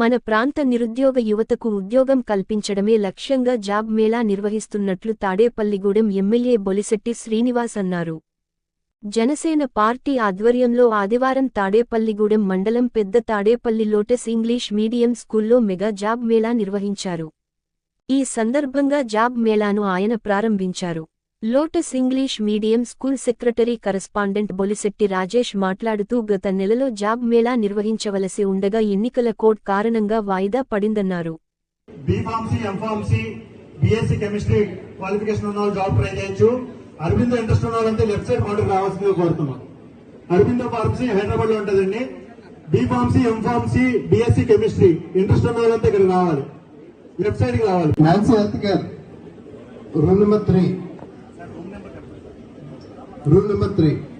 మన ప్రాంత నిరుద్యోగ యువతకు ఉద్యోగం కల్పించడమే లక్ష్యంగా జాబ్ మేళా నిర్వహిస్తున్నట్లు తాడేపల్లిగూడెం ఎమ్మెల్యే బొలిశెట్టి శ్రీనివాస్ అన్నారు. జనసేన పార్టీ ఆధ్వర్యంలో ఆదివారం తాడేపల్లిగూడెం మండలం పెద్ద తాడేపల్లి లోటస్ ఇంగ్లీష్ మీడియం స్కూల్లో మెగా జాబ్ మేళా నిర్వహించారు. ఈ సందర్భంగా జాబ్ మేళాను ఆయన ప్రారంభించారు. Lotus English medium school secretary correspondent Bolisetti Rajesh మాట్లాడుతూ గత నెలలో జాబ్ మేళా నిర్వహించవలసి ఉండగా ఎన్నికల కోడ్ కారణంగా వాయిదా పడిందన్నారు. B pharmacy M pharmacy BSc chemistry qualification ఉన్న వాళ్ళు జాబ్ ట్రై చేయొచ్చు. అరవిందో ఇంట్రెస్ట్ ఉన్న వాళ్ళంతా లెఫ్ట్ సైడ్ కౌంటర్ రావాల్సిందిగా కోరుతున్నాం. అరవిందో ఫార్మసీ హైదరాబాద్లో ఉంటుందండి B pharmacy M pharmacy BSc chemistry interest ఉన్న వాళ్ళంతా ఇక్కడ రావాలి. లెఫ్ట్ సైడ్కి రావాలి. Nancy Healthcare. Room number three. Room number three.